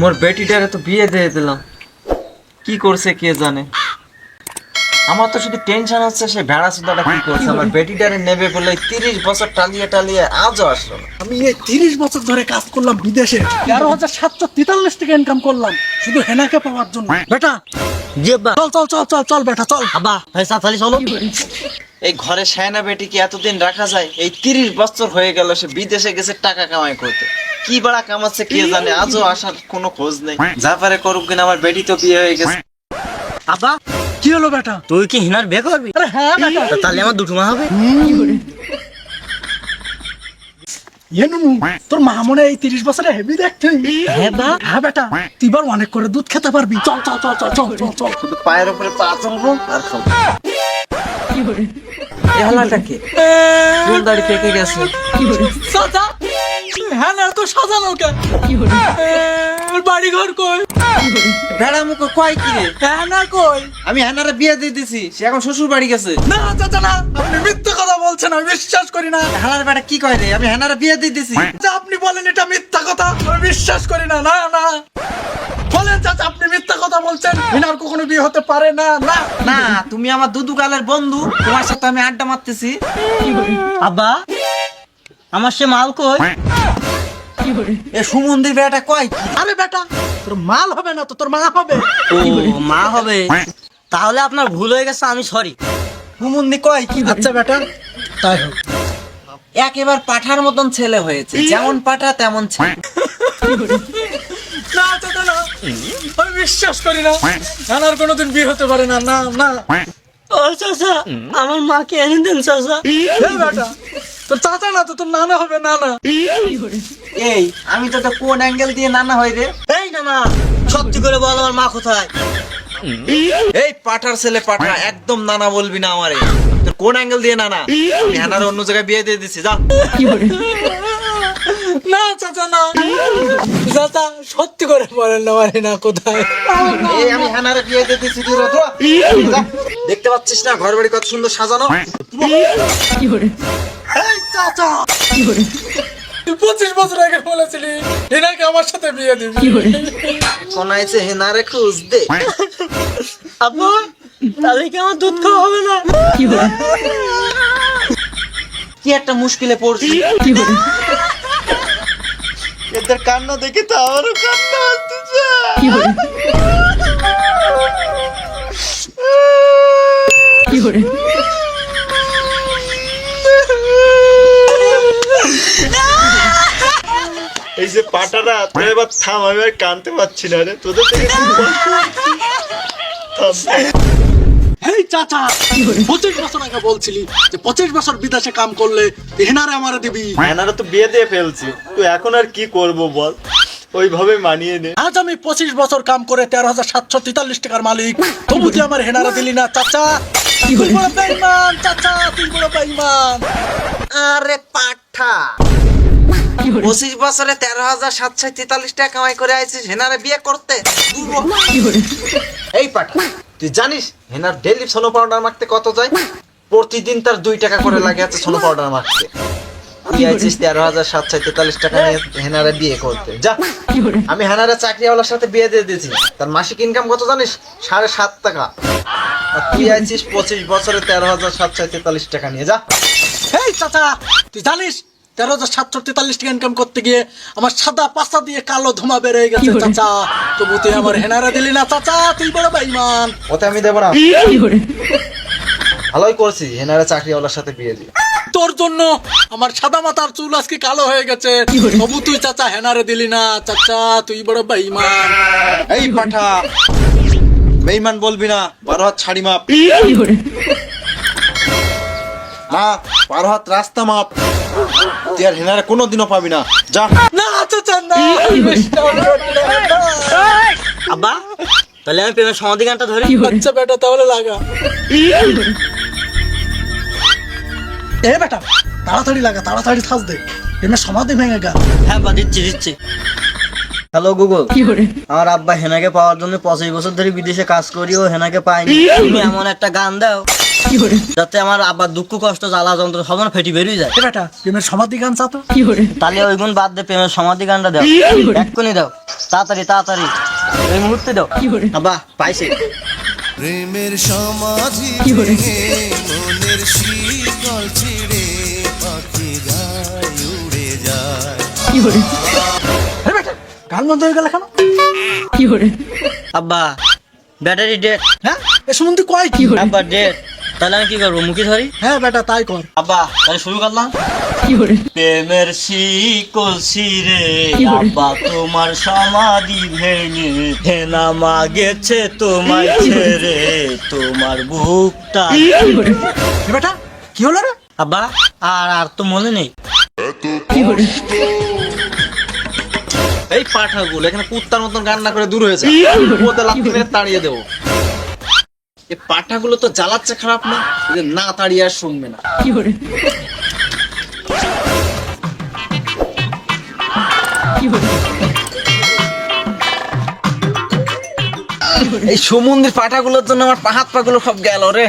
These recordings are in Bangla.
মোর বেটিটারে তো বিয়ে দিয়ে দিলাম। কি করছে কে জানে? আমার তো শুধু টেনশন হচ্ছে সে ভেড়া সুদাটা কি করছে? আমার বেটিটারে নেবে বলে তিরিশ বছর টালিয়ে টালিয়ে আজও আসলো না। আমি এই তিরিশ বছর ধরে কাজ করলাম বিদেশে। তেরো হাজার সাতশো তেতাল্লিশ টাকা ইনকাম করলাম। শুধু হেনাকে পাওয়ার জন্য। বেটা! জি আব্বা চল চল চল চল চল বেটা চল। আব্বা ভাই সাতালি চলো। এই ঘরে সায়না বেটি কি এতদিন রাখা যায় এই তিরিশ বছর হয়ে গেল সে বিদেশে গেছে টাকা কামাই করতে। কি বাড়া কামাচ্ছে কে জানে? আজও আসার কোনো খোঁজ নেই। যা পারে করুক কিনা আমার বেটি তো বিয়ে হয়ে গেছে। আব্বা কি হলো বেটা? তুই কি হিনার বিয়ে করবি? আরে হ্যাঁ বেটা। তাহলে আমার দুটো মা হবে। তোর মা মনে এই তিরিশ বছরে হেভি দেখতে। হ্যাঁ বা। হ্যাঁ বেটা তুই এবার অনেক করে দুধ খেতে পারবি। চল চল চল চল চল চল চল। শুধু পায়ের উপরে পা চলবো আর খাব। কি? চুল দাড়ি পেকে গেছে। চাচা হ্যাঁ না তো সাজানো কে? বাড়ি ঘর কই? ভেড়া মুখ কয় কি রে? হ্যাঁ না কই? আমি হ্যানারে বিয়ে দিয়ে দিছি সে এখন শ্বশুর বাড়ি গেছে। না চাচা না আপনি মিথ্যে কথা বলছেন আমি বিশ্বাস করি না। হ্যানার বেটা কি কয় রে? আমি হ্যানারে বিয়ে দিয়ে দিছি। আপনি বলেন এটা মিথ্যা কথা আমি বিশ্বাস করি না না না। বলেন চাচা আপনি মিথ্যা কথা বলছেন এনার কখনো বিয়ে হতে পারে না না। না তুমি আমার দুদু কালের বন্ধু তোমার সাথে আমি আড্ডা মারতেছি। আব্বা? আমার সে মাল কই? এ সুমন্দির বেটা কয়? কি আরে বেটা! তোর মাল হবে না তো তোর মা হবে। ও মা হবে? তাহলে আপনার ভুল হয়ে গেছে আমি সরি সুমন্দি কয়? কি আচ্ছা বেটা তাই হোক। একেবার পাঠার মতন ছেলে হয়েছে যেমন পাঠা তেমন ছেলে। না চাচা না আমি বিশ্বাস করি না। এনার কোনোদিন বিয়ে হতে পারে না না না। ও চাচা আমার মাকে এনে দেন চাচা। বেটা তোর চাচা না তো তোর নানা হবে নানা। এই আমি তো কোন অ্যাঙ্গেল দিয়ে নানা হয়ে রে? এই নানা না সত্যি করে বল আমার মা কোথায়? এই পাঠার ছেলে পাঠা একদম নানা বলবি না আমারে। তোর কোন অ্যাঙ্গেল দিয়ে নানা? আমি হ্যানার অন্য জায়গায় বিয়ে দিয়ে দিছি যা। না চাচা না। চাচা সত্যি করে বলেন না মানে না কোথায়? এই আমি হ্যানারে বিয়ে দিয়ে দিছি তুই রতো দেখতে পাচ্ছিস না ঘর বাড়ি কত সুন্দর সাজানো? এই চাচা। তুই পঁচিশ বছর আগে বলেছিলি এনাকে আমার সাথে বিয়ে দিবি। কোন আইছে হেনারে খুঁজ দে। তাহলে কি আমার দুধ খাওয়া হবে না? কি একটা মুশকিলে পড়ছি। এদের কান্না দেখে তো আমারও কান্না আসতেছে এই যে পাটারা তোরা এবার থাম আমি আর কানতে পারছি না রে তোদের থেকে চাচা পঁচিশ বছর আগে বলছিলি যে পঁচিশ বছর বিদেশে কাম করলে হেনারে আমারে দিবি। এনারা তো বিয়ে দিয়ে ফেলছি। তুই এখন আর কি করব বল? ওইভাবে মানিয়ে নে। আজ আমি পঁচিশ বছর কাম করে তেরো হাজার সাতশো তেতাল্লিশ টাকার মালিক। তবু তুই আমার হেনারে দিলি না চাচা। তুই বড় বেইমান চাচা তুই বড় বেইমান। আরে পাঠা। পঁচিশ বছরে তেরো হাজার সাতশো তেতাল্লিশ টাকা কামাই করে আইছিস হেনারে বিয়ে করতে। এই পাঠা। তুই জানিস হেনার ডেলি সোনো পাউডার মাখতে কত যায়? প্রতিদিন তার দুই টাকা করে লাগে আছে সোনো পাউডার মাখতে তুই আইছিস তেরো হাজার সাতশো তেতাল্লিশ টাকা নিয়ে হেনারে বিয়ে করতে। যা আমি হেনারে চাকরিওয়ালার সাথে বিয়ে দিয়ে দিয়েছি। তার মাসিক ইনকাম কত জানিস? সাড়ে সাত টাকা। আর তুই আইছিস পঁচিশ বছরে তেরো হাজার সাতশো তেতাল্লিশ টাকা নিয়ে যা। এই চাচা তুই জানিস তেরো হাজার সাতশো তেতাল্লিশ টাকা ইনকাম করতে গিয়ে আমার সাদা পাঁচটা দিয়ে কালো ধোমা বেড়ে গেছে চাচা। তবু তুই আমার হেনারে দিলি না চাচা। তুই বড় বেইমান ওতে আমি দেবো না। ভালোই করছি হেনারে চাকরিওয়ালার সাথে বিয়ে দিয়ে। তোর জন্য আমার সাদা মাথার চুল আজকে কালো হয়ে গেছে। তবু তুই চাচা হেনারে দিলি না চাচা। তুই বড় বেইমান এই পাঠা বেইমান বলবি না বারো হাত ছাড়ি মাপ। না বারো হাত রাস্তা মাপ। তুই আর হেনারে কোনোদিনও পাবি না। যা। না চাচা না। আব্বা তাহলে আমি প্রেমের সমাধি গানটা ধরি আচ্ছা বেটা তাহলে লাগা। এ বেটা তাড়াতাড়ি লাগা তাড়াতাড়ি থাস দে। এমনি সমাধি ভেঙে গা হ্যাঁ বা দিচ্ছি দিচ্ছি। হ্যালো গুগল আমার আব্বা হেনাকে পাওয়ার জন্য পঁচিশ বছর ধরে বিদেশে কাজ করি ও হেনাকে পাইনি তুমি এমন একটা গান দাও। যাতে আমার আব্বার দুঃখ কষ্ট জ্বালা যন্ত্র সব না ফেটি বেরিয়ে যায়। বেটা প্রেমের সমাধি গান চা তো? তাহলে ওই গুণ বাদ দে প্রেমের সমাধি গানটা দাও। এক্ষুনি দাও। তাড়াতাড়ি তাড়াতাড়ি। এই মুহূর্তে দাও। আব্বা পাইছি। প্রেমের সমাধি মনের শীতল ছিড়ে পাখি যায় উড়ে যায়। গান বন্ধ হয়ে গেল কেন? আব্বা ব্যাটারি ডেট হ্যাঁ? এ সম্বন্ধে কয় কি? আব্বা ডেট তাহলে আমি কি করব মুখি ধরি? হ্যাঁ বেটা তাই কর। আব্বা তাহলে শুরু করলাম। প্রেমের শিকল আব্বা তোমার সমাধি ভেঙে হেনা মাগেছে তোমায় ছেড়ে তোমার বুকটা বেটা? কি হলো রে? আব্বা আর আর তো মনে নেই। এই পাঠাগুলো এখানে কুত্তার মতন রান্না করে দূর হয়েছে ওতে তাড়িয়ে দেবো। এই পাঠাগুলো তো জ্বালাচ্ছে খারাপ না না তাড়িয়ে আর শুনবে না। এই সুমন্দির পাঠাগুলোর জন্য আমার পা হাত পাগুলো সব গেল রে।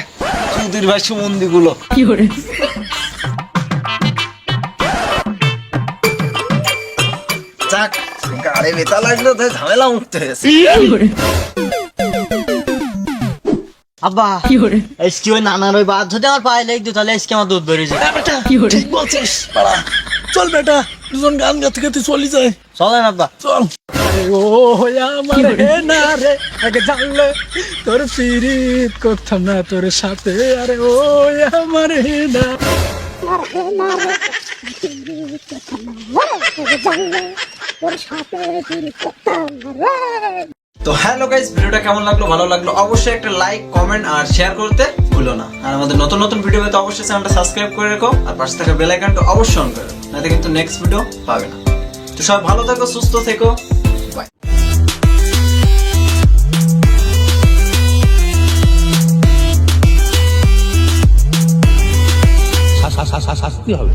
সুধীর ভাই সুমন্দি গুলো কি করে? যাক গাড়ি বেতা লাগল ঝামেলা উঠতে হয়েছে। আব্বা আজকে ওই নানার ওই বাদ যদি আমার পায়ে লেগে দিত তাহলে আজকে আমার দুধ বেরিয়ে যায় ঠিক বলছিস চল বেটা দুজন গান গাতে গাতে চলি যায়। চলেন আব্বা। চল। ও আমার হে না রে আগে জানলে তোর পিরিত করতাম না তোর সাথে আরে ও আমার হে না। তো হ্যালো গাইস, ভিডিওটা কেমন লাগল? ভালো লাগল? অবশ্যই একটা লাইক, কমেন্ট আর শেয়ার করতে ভুলো না। আর আমাদের নতুন নতুন ভিডিও পেতে অবশ্যই চ্যানেলটা সাবস্ক্রাইব করে রেখো আর পাশে থাকা বেল আইকনটা অবশ্যই অন করে নাতে কিন্তু নেক্সট ভিডিও পাবে না। তো সবাই ভালো থেকো, সুস্থ থেকো। শাস্তি হবে।